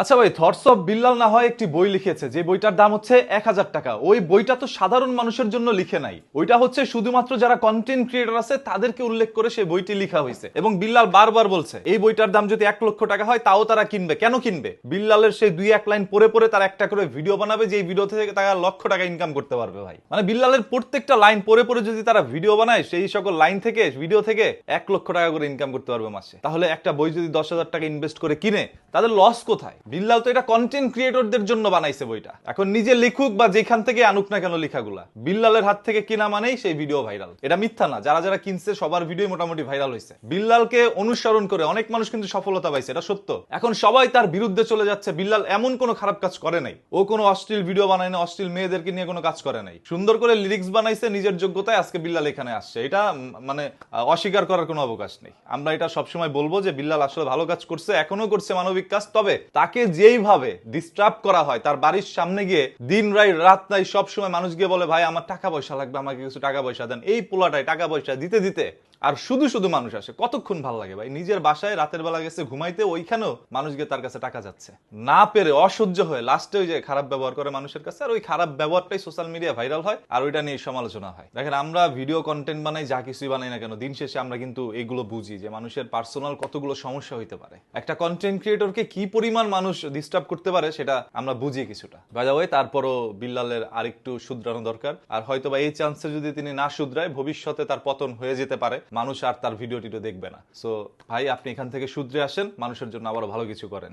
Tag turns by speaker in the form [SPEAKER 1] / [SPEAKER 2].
[SPEAKER 1] আচ্ছা ভাই thoughts of Billal না হয় একটি বই লিখেছে, যে বইটার দাম হচ্ছে এক হাজার টাকা। ওই বইটা তো সাধারণ মানুষের জন্য লিখে নাই। ওইটা হচ্ছে শুধুমাত্র যারা কন্টেন্ট ক্রিয়েটর আছে, তাদেরকে উল্লেখ করে সেই বইটি লিখা হয়েছে। এবং বিল্লাল বারবার বলছে, এই বইটার দাম যদি এক লক্ষ টাকা হয়, তাও তারা কিনবে। কেন কিনবে? বিল্লালের সেই দুই এক লাইন পরে পরে তারা একটা করে ভিডিও বানাবে যে এই ভিডিও থেকে তারা লক্ষ টাকা ইনকাম করতে পারবে ভাই। মানে বিল্লালের প্রত্যেকটা লাইন পরে পরে যদি তারা ভিডিও বানায়, সেই সকল লাইন থেকে ভিডিও থেকে এক লক্ষ টাকা করে ইনকাম করতে পারবে মাসে। তাহলে একটা বই যদি দশ হাজার টাকা ইনভেস্ট করে কিনে, তাদের লস কোথায়? বিল্লাল তো এটা কন্টেন্ট ক্রিয়েটরদের জন্য বানাইছে বইটা। এখন নিজে লিখুক বা যেখান থেকে আনুক না কেন লেখাগুলা। বিল্লালের হাত থেকে কিনা মানেই সেই ভিডিও ভাইরাল এটা মিথ্যা না, যারা যারা কিনছে সবার ভিডিও মোটামুটি ভাইরাল হয়েছে বিল্লালকে অনুসরণ করে অনেক মানুষ কিন্তু সফলতা পাইছে, এটা সত্য। এখন সবাই তার বিরুদ্ধে চলে যাচ্ছে, বিল্লাল এমন কোনো খারাপ কাজ করে নাই। ও কোনো অশ্লীল ভিডিও বানায় না অশ্লীল মেয়েদেরকে নিয়ে কোনো কাজ করে নাই। সুন্দর করে লিরিক্স বানাইছে, নিজের যোগ্যতায় আজকে বিল্লাল এখানে আসছে। এটা মানে অস্বীকার করার কোনো অবকাশ নেই। আমরা এটা সবসময় বলব যে বিল্লাল আসলে ভালো কাজ করছে, এখনও করছে মানবিক কাজ, তবে তাকে যেইভাবে ডিস্টার্ব করা হয়, তার বাড়ির সামনে গিয়ে দিন রাই রাত নাই সব সময় মানুষ গিয়ে বলে, ভাই, আমার টাকা পয়সা লাগবে, আমাকে কিছু টাকা পয়সা দেন। এই পোলাটায় টাকা পয়সা দিতে দিতে আর শুধু শুধু মানুষ আসে। কতক্ষণ ভালো লাগে ভাই? নিজের বাসায় রাতের বেলা গেছে ঘুমাইতে, ওইখানেও মানুষ গিয়ে তার কাছে টাকা যাচ্ছে। না পেরে অসহ্য হয়ে লাস্টে ওই যে খারাপ ব্যবহার করে মানুষের কাছে, আর ওই খারাপ ব্যবহারটাই সোশ্যাল মিডিয়া ভাইরাল হয়, আর ওইটা নিয়ে সমালোচনা হয়। দেখেন, আমরা ভিডিও কন্টেন্ট বানাই, যা কিছুই বানাই না কেন, দিন শেষে আমরা কিন্তু এগুলো বুঝি যে মানুষের পার্সোনাল কতগুলো সমস্যা হইতে পারে। একটা কন্টেন্ট ক্রিয়েটরকে কি পরিমাণ মানুষ ডিস্টার্ব করতে পারে, সেটা আমরা বুঝি কিছুটা। বাজা ওয়ে তারপরও বিল্লালের আরেকটু শুধরানো দরকার, আর হয়তো বা এই চান্সে যদি তিনি না শুধরায়, ভবিষ্যতে তার পতন হয়ে যেতে পারে। মানুষ আর তার ভিডিও টিডিও দেখবে না। সো ভাই, আপনি এখান থেকে শুধরে আসেন, মানুষের জন্য আবার ভালো কিছু করেন।